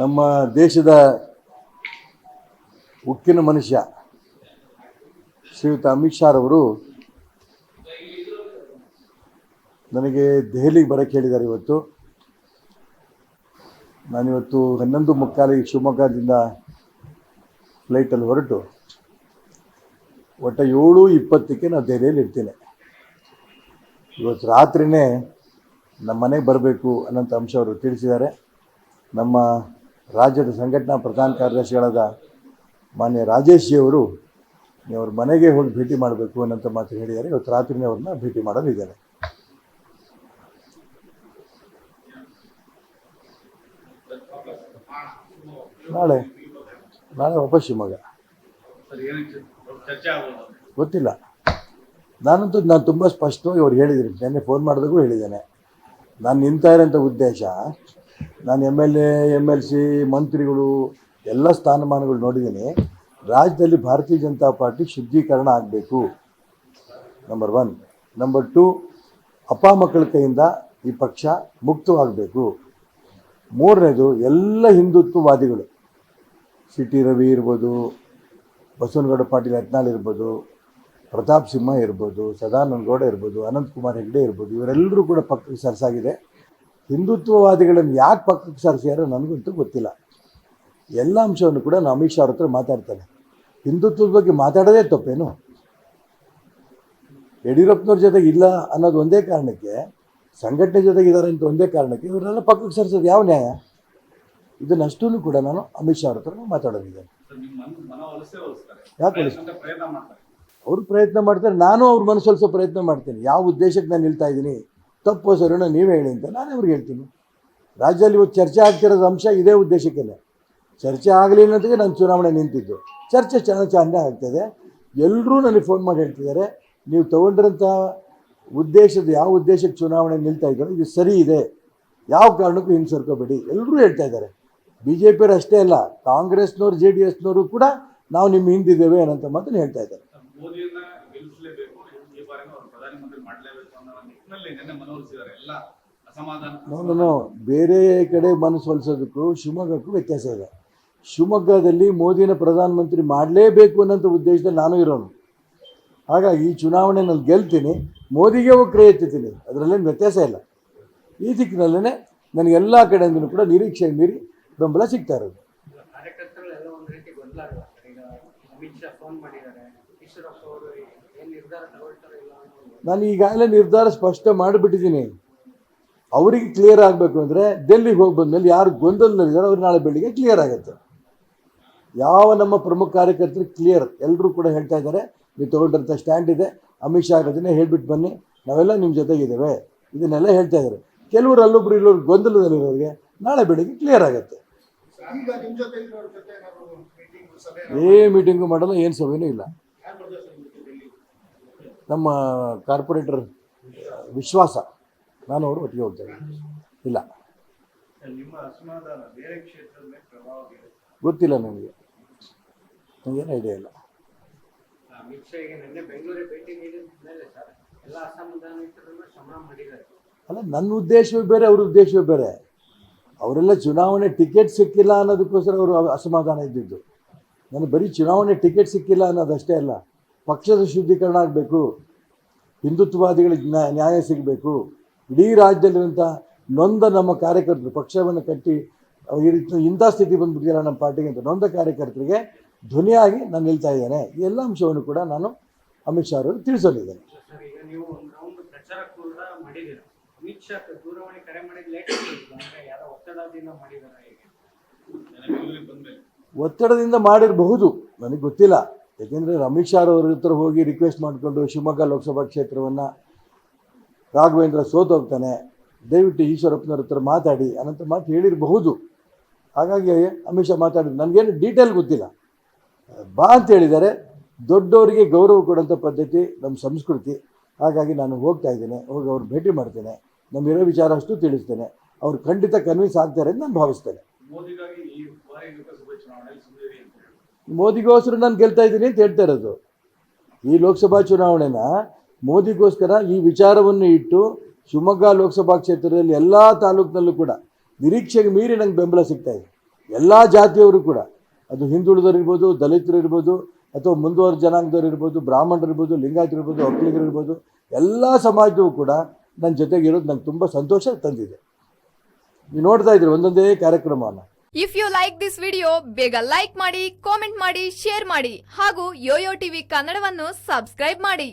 ನಮ್ಮ ದೇಶದ ಉಕ್ಕಿನ ಮನುಷ್ಯ ಶ್ರೀಯುತ ಅಮಿತ್ ಶಾ ರವರು ನನಗೆ ದೆಹಲಿಗೆ ಬರೋಕ್ಕೆ ಹೇಳಿದ್ದಾರೆ ಇವತ್ತು. ನಾನಿವತ್ತು ಹನ್ನೊಂದು ಮುಕ್ಕಾಲಿಗೆ ಶಿವಮೊಗ್ಗದಿಂದ ಫ್ಲೈಟಲ್ಲಿ ಹೊರಟು ಒಟ್ಟು ಏಳು ಇಪ್ಪತ್ತಕ್ಕೆ ನಾನು ದೆಹಲಿಯಲ್ಲಿ ಇರ್ತೀನಿ. ಇವತ್ತು ರಾತ್ರಿನೇ ನಮ್ಮ ಮನೆಗೆ ಬರಬೇಕು ಅನ್ನೋಂಥ ಅಂಶ ಅವರು ತಿಳಿಸಿದ್ದಾರೆ. ನಮ್ಮ ರಾಜ್ಯದ ಸಂಘಟನಾ ಪ್ರಧಾನ ಕಾರ್ಯದರ್ಶಿಗಳಾದ ಮಾನ್ಯ ರಾಜೇಶ್ ಜಿಯವರು ಅವ್ರ ಮನೆಗೆ ಹೋಗಿ ಭೇಟಿ ಮಾಡಬೇಕು ಅನ್ನೋಂಥ ಮಾತು ಹೇಳಿದ್ದಾರೆ. ಇವತ್ತು ರಾತ್ರಿನೇ ಅವ್ರನ್ನ ಭೇಟಿ ಮಾಡಲು ಇದ್ದಾರೆ ನಾಳೆ ನಾಳೆ ವಾಪಸ್ ಶಿವಮೊಗ್ಗ ಗೊತ್ತಿಲ್ಲ. ನಾನಂತೂ, ನಾನು ತುಂಬ ಸ್ಪಷ್ಟವಾಗಿ ಅವ್ರು ಹೇಳಿದ್ದೀನಿ ನೆನ್ನೆ ಫೋನ್ ಮಾಡಿದಾಗೂ ಹೇಳಿದ್ದೇನೆ. ನಾನು ನಿಂತಾ ಇರೋಂಥ ಉದ್ದೇಶ ನಾನು M L A M L C ಮಂತ್ರಿಗಳು ಎಲ್ಲ ಸ್ಥಾನಮಾನಗಳು ನೋಡಿದ್ದೀನಿ. ರಾಜ್ಯದಲ್ಲಿ ಭಾರತೀಯ ಜನತಾ ಪಾರ್ಟಿ ಶುದ್ಧೀಕರಣ ಆಗಬೇಕು. ನಂಬರ್ ಒನ್ ನಂಬರ್ ಟು ಅಪ್ಪ ಮಕ್ಕಳ ಕೈಯಿಂದ ಈ ಪಕ್ಷ ಮುಕ್ತವಾಗಬೇಕು. ಮೂರನೇದು, ಎಲ್ಲ ಹಿಂದುತ್ವವಾದಿಗಳು. ಸಿ ಟಿ ರವಿ ಇರ್ಬೋದು, ಬಸವನಗೌಡ ಪಾಟೀಲ್ ಯತ್ನಾಳ್ ಇರ್ಬೋದು, ಪ್ರತಾಪ್ ಸಿಂಹ ಇರ್ಬೋದು, ಸದಾನಂದ ಗೌಡ ಇರ್ಬೋದು, ಅನಂತಕುಮಾರ್ ಹೆಗ್ಡೆ ಇರ್ಬೋದು, ಇವರೆಲ್ಲರೂ ಕೂಡ ಪಕ್ಕ ಸರಿಸಾಗಿದೆ. ಹಿಂದುತ್ವವಾದಿಗಳನ್ನು ಯಾಕೆ ಪಕ್ಕಕ್ಕೆ ಸರಿಸ್ಯಾರೋ ನನಗಂತೂ ಗೊತ್ತಿಲ್ಲ. ಎಲ್ಲ ಅಂಶವನ್ನು ಕೂಡ ನಾನು ಅಮಿತ್ ಶಾ ಅವ್ರ ಹತ್ರ ಮಾತಾಡ್ತಾನೆ. ಹಿಂದುತ್ವದ ಬಗ್ಗೆ ಮಾತಾಡೋದೇ ತಪ್ಪೇನು? ಯಡಿಯೂರಪ್ಪನವ್ರ ಜೊತೆಗೆ ಇಲ್ಲ ಅನ್ನೋದು ಒಂದೇ ಕಾರಣಕ್ಕೆ ಸಂಘಟನೆ ಜೊತೆಗೆ ಇದ್ದಾರೆ ಅಂತ ಒಂದೇ ಕಾರಣಕ್ಕೆ ಇವರೆಲ್ಲ ಪಕ್ಕಕ್ಕೆ ಸರಿಸೋದು ಯಾವ ನ್ಯಾಯ? ಇದನ್ನಷ್ಟೂ ಕೂಡ ನಾನು ಅಮಿತ್ ಶಾ ಅವ್ರ ಹತ್ರ ಮಾತಾಡೋದಿದ್ದೇನೆ ಯಾಕೆ ಅವರು ಪ್ರಯತ್ನ ಮಾಡ್ತಾರೆ ನಾನು ಅವ್ರ ಮನಸ್ಸೊಲಿಸೋ ಪ್ರಯತ್ನ ಮಾಡ್ತೀನಿ. ಯಾವ ಉದ್ದೇಶಕ್ಕೆ ನಾನು ನಿಲ್ತಾ ಇದ್ದೀನಿ? ತಪ್ಪು ಸರಿನ ನೀವೇ ಹೇಳಿ ಅಂತ ನಾನು ಅವ್ರಿಗೆ ಹೇಳ್ತೀನಿ. ರಾಜ್ಯದಲ್ಲಿ ಇವತ್ತು ಚರ್ಚೆ ಆಗ್ತಿರೋದು ಅಂಶ ಇದೇ ಉದ್ದೇಶಕ್ಕೆಲ್ಲ ಚರ್ಚೆ ಆಗಲಿ ಅನ್ನೋದಕ್ಕೆ ನಾನು ಚುನಾವಣೆ ನಿಂತಿದ್ದು. ಚರ್ಚೆ ಚೆನ್ನಾಗಿ ಚೆನ್ನಾಗಿ ಆಗ್ತದೆ. ಎಲ್ಲರೂ ನನಗೆ ಫೋನ್ ಮಾಡಿ ಹೇಳ್ತಿದ್ದಾರೆ. ನೀವು ತೊಗೊಂಡಿರೋಂಥ ಉದ್ದೇಶದ ಯಾವ ಉದ್ದೇಶಕ್ಕೆ ಚುನಾವಣೆ ನಿಲ್ತಾ ಇದ್ದಾರೋ ಇದು ಸರಿ ಇದೆ. ಯಾವ ಕಾರಣಕ್ಕೂ ಹಿಂಸರ್ಕೋಬೇಡಿ. ಎಲ್ಲರೂ ಹೇಳ್ತಾ ಇದ್ದಾರೆ. ಬಿ ಜೆ ಪಿಯವರು ಅಷ್ಟೇ ಅಲ್ಲ, ಕಾಂಗ್ರೆಸ್ನವ್ರು, ಜೆ ಡಿ ಎಸ್ನವರು ಕೂಡ ನಾವು ನಿಮ್ಮ ಹಿಂದಿದ್ದೇವೆ ಅನ್ನೋಂಥ ಮಾತನ್ನು ಹೇಳ್ತಾ ಇದ್ದಾರೆ. ನಾನು ಬೇರೆ ಕಡೆ ಮನಸ್ಸು ಹೊಲಿಸೋದಕ್ಕೂ ಶಿವಮೊಗ್ಗಕ್ಕೂ ವ್ಯತ್ಯಾಸ ಇದೆ. ಶಿವಮೊಗ್ಗದಲ್ಲಿ ಮೋದಿನ ಪ್ರಧಾನಮಂತ್ರಿ ಮಾಡಲೇಬೇಕು ಅನ್ನೋಂಥ ಉದ್ದೇಶದಲ್ಲಿ ನಾನು ಇರೋನು. ಹಾಗಾಗಿ ಈ ಚುನಾವಣೆನಲ್ಲಿ ಗೆಲ್ತೀನಿ, ಮೋದಿಗೆ ಕೈ ಎತ್ತಿದ್ದೀನಿ. ಅದರಲ್ಲೇನು ವ್ಯತ್ಯಾಸ ಇಲ್ಲ. ಈ ದಿಕ್ಕಿನಲ್ಲೇ ನನಗೆ ಎಲ್ಲ ಕಡೆಯಿಂದಲೂ ಕೂಡ ನಿರೀಕ್ಷೆ ಮೀರಿ ಬೆಂಬಲ ಸಿಗ್ತಾ ಇರೋದು ಕಾರ್ಯಕರ್ತರೆಲ್ಲ ಒಂದ್ ರೀತಿ ಗೊಂದಲ ಆಗಿದೆ ಸರ್ ಈಗ ಅಮಿತ್ ಶಾ ಫೋನ್ ಮಾಡಿದ್ದಾರೆ ಈಶ್ವರಪ್ಪ ಅವರು ಏನ್ ನಿರ್ಧಾರ ತಗೊಳ್ತಾರೋ ಇಲ್ಲ ಅನ್ನೋದು ನಾನು ಈಗಾಗಲೇ ನಿರ್ಧಾರ ಸ್ಪಷ್ಟ ಮಾಡಿಬಿಟ್ಟಿದ್ದೀನಿ. ಅವರಿಗೆ ಕ್ಲಿಯರ್ ಆಗಬೇಕು ಅಂದರೆ ಡೆಲ್ಲಿಗೆ ಹೋಗಿ ಬಂದಮೇಲೆ ಯಾರು ಗೊಂದಲದಲ್ಲಿದ್ದಾರೆ ಅವ್ರು ನಾಳೆ ಬೆಳಿಗ್ಗೆ ಕ್ಲಿಯರ್ ಆಗುತ್ತೆ. ಯಾವ ನಮ್ಮ ಪ್ರಮುಖ ಕಾರ್ಯಕರ್ತರು ಕ್ಲಿಯರ್ ಎಲ್ಲರೂ ಕೂಡ ಹೇಳ್ತಾ ಇದ್ದಾರೆ. ನೀವು ತೊಗೊಂಡಿರ್ತ ಸ್ಟ್ಯಾಂಡ್ ಇದೆ. ಅಮಿತ್ ಶಾ ಅದನ್ನೇ ಹೇಳ್ಬಿಟ್ಟು ಬನ್ನಿ. ನಾವೆಲ್ಲ ನಿಮ್ಮ ಜೊತೆಗಿದ್ದೇವೆ. ಇದನ್ನೆಲ್ಲ ಹೇಳ್ತಾ ಇದ್ದಾರೆ. ಕೆಲವರು ಅಲ್ಲೊಬ್ರು ಇಲ್ಲೊಬ್ರು ಗೊಂದಲದಲ್ಲಿರೋರಿಗೆ ನಾಳೆ ಬೆಳಿಗ್ಗೆ ಕ್ಲಿಯರ್ ಆಗುತ್ತೆ. ಏ ಮೀಟಿಂಗು ಮಾಡಲ್ಲ, ಏನು ಸಭೆನೂ ಇಲ್ಲ? ನಮ್ಮ ಕಾರ್ಪೊರೇಟರ್ ವಿಶ್ವಾಸ, ನಾನು ಅವರು ಒಟ್ಟಿಗೆ ಹೋಗ್ತೇನೆ ಇಲ್ಲ. ಗೊತ್ತಿಲ್ಲ ನನಗೆ. ನನಗೇನು ಐಡಿಯಾ ಇಲ್ಲ. ಅಲ್ಲ, ನನ್ನ ಉದ್ದೇಶವೇ ಬೇರೆ, ಅವ್ರ ಉದ್ದೇಶವೇ ಬೇರೆ. ಅವರೆಲ್ಲ ಚುನಾವಣೆ ಟಿಕೆಟ್ ಸಿಕ್ಕಿಲ್ಲ ಅನ್ನೋದಕ್ಕೋಸ್ಕರ ಅವರು ಅಸಮಾಧಾನ ಇದ್ದಿದ್ದು. ನನಗೆ ಬರೀ ಚುನಾವಣೆ ಟಿಕೆಟ್ ಸಿಕ್ಕಿಲ್ಲ ಅನ್ನೋದಷ್ಟೇ ಅಲ್ಲ, ಪಕ್ಷದ ಶುದ್ಧೀಕರಣ ಆಗಬೇಕು ಹಿಂದುತ್ವವಾದಿಗಳಿಗೆ ನ್ಯಾ- ನ್ಯಾಯ ಸಿಗಬೇಕು, ಇಡೀ ರಾಜ್ಯದಲ್ಲಿರುವಂಥ ನೊಂದ ನಮ್ಮ ಕಾರ್ಯಕರ್ತರು, ಪಕ್ಷವನ್ನು ಕಟ್ಟಿ ಈ ರೀತಿ ಇಂಥ ಸ್ಥಿತಿ ಬಂದ್ಬಿಟ್ಟಿಲ್ಲ ನಮ್ಮ ಪಾರ್ಟಿಗೆ ಅಂತ ನೊಂದ ಕಾರ್ಯಕರ್ತರಿಗೆ ಧ್ವನಿಯಾಗಿ ನಾನು ನಿಲ್ತಾ ಇದ್ದೇನೆ. ಈ ಎಲ್ಲ ಅಂಶವನ್ನು ಕೂಡ ನಾನು ಅಮಿತ್ ಶಾ ಅವರಿಗೆ ತಿಳಿಸಲಿದ್ದೇನೆ. ಶಾ ದೂರವಾಣಿ ಕರೆ ಮಾಡಿದ ಲೇಟ್ ಅಂದ್ರೆ ಯಾರೋ ಒತ್ತಡದಿಂದ ಮಾಡಿದಾರ ಹೇಗೆ? ಒತ್ತಡದಿಂದ ಮಾಡಿರಬಹುದು ನನಗೆ ಗೊತ್ತಿಲ್ಲ. ಯಾಕೆಂದರೆ ಅಮಿತ್ ಶಾ ಅವ್ರ ಹತ್ರ ಹೋಗಿ ರಿಕ್ವೆಸ್ಟ್ ಮಾಡಿಕೊಂಡು ಶಿವಮೊಗ್ಗ ಲೋಕಸಭಾ ಕ್ಷೇತ್ರವನ್ನು ರಾಘವೇಂದ್ರ ಸೋತೋಗ್ತಾನೆ ದಯವಿಟ್ಟು ಈಶ್ವರಪ್ಪನವ್ರ ಹತ್ರ ಮಾತಾಡಿ ಅನಂತರ ಮಾತು ಹೇಳಿರಬಹುದು. ಹಾಗಾಗಿ ಅಮಿತ್ ಶಾ ಮಾತಾಡಿದ್ರು. ನನಗೇನು ಡೀಟೇಲ್ ಗೊತ್ತಿಲ್ಲ. ಬಾ ಅಂತ ಹೇಳಿದ್ದಾರೆ. ದೊಡ್ಡವರಿಗೆ ಗೌರವ ಕೊಡೋಂಥ ಪದ್ಧತಿ ನಮ್ಮ ಸಂಸ್ಕೃತಿ. ಹಾಗಾಗಿ ನಾನು ಹೋಗ್ತಾ ಇದ್ದೇನೆ ಹೋಗಿ ಅವ್ರು ಭೇಟಿ ಮಾಡ್ತೇನೆ. ನಮ್ಮಿರೋ ವಿಚಾರ ಅಷ್ಟು ತಿಳಿಸ್ತೇನೆ. ಅವ್ರು ಖಂಡಿತ ಕನ್ವಿನ್ಸ್ ಆಗ್ತಾರೆ ಅಂತ ನಾನು ಭಾವಿಸ್ತೇನೆ. ಮೋದಿಗೋಸ್ಕರ ನಾನು ಗೆಲ್ತಾ ಇದ್ದೀನಿ ಅಂತ ಹೇಳ್ತಾ ಇರೋದು. ಈ ಲೋಕಸಭಾ ಚುನಾವಣೆನ ಮೋದಿಗೋಸ್ಕರ ಈ ವಿಚಾರವನ್ನು ಇಟ್ಟು ಶಿವಮೊಗ್ಗ ಲೋಕಸಭಾ ಕ್ಷೇತ್ರದಲ್ಲಿ ಎಲ್ಲ ತಾಲೂಕಿನಲ್ಲೂ ಕೂಡ ನಿರೀಕ್ಷೆಗೆ ಮೀರಿ ನಂಗೆ ಬೆಂಬಲ ಸಿಗ್ತಾ ಇದೆ. ಎಲ್ಲ ಜಾತಿಯವರು ಕೂಡ. ಅದು ಹಿಂದುಳಿದವರಿರ್ಬೋದು ದಲಿತರಿರ್ಬೋದು ದಲಿತರು ಇರ್ಬೋದು ಅಥವಾ ಮುಂದುವರೆದ ಜನಾಂಗದವ್ರು ಇರ್ಬೋದು ಬ್ರಾಹ್ಮಣರು ಇರ್ಬೋದು ಲಿಂಗಾಯತರು ಇರ್ಬೋದು ಒಕ್ಕಲಿಗರು ಇರ್ಬೋದು ಎಲ್ಲ ಸಮಾಜದವು ಕೂಡ ನನ್ನ ಜೊತೆಗೆ ಇರೋದು ನಂಗೆ ತುಂಬ ಸಂತೋಷ ತಂದಿದೆ. ನೀವು ನೋಡ್ತಾ ಇದ್ರಿ ಒಂದೊಂದೇ ಕಾರ್ಯಕ್ರಮನ. If you like this video ಬೇಗ ಲೈಕ್ ಮಾಡಿ ಕಾಮೆಂಟ್ ಮಾಡಿ ಶೇರ್ ಮಾಡಿ, ಹಾಗೂ ಯೋಯೋ ಟಿವಿ ಕನ್ನಡವನ್ನು ಸಬ್ಸ್ಕ್ರೈಬ್ ಮಾಡಿ.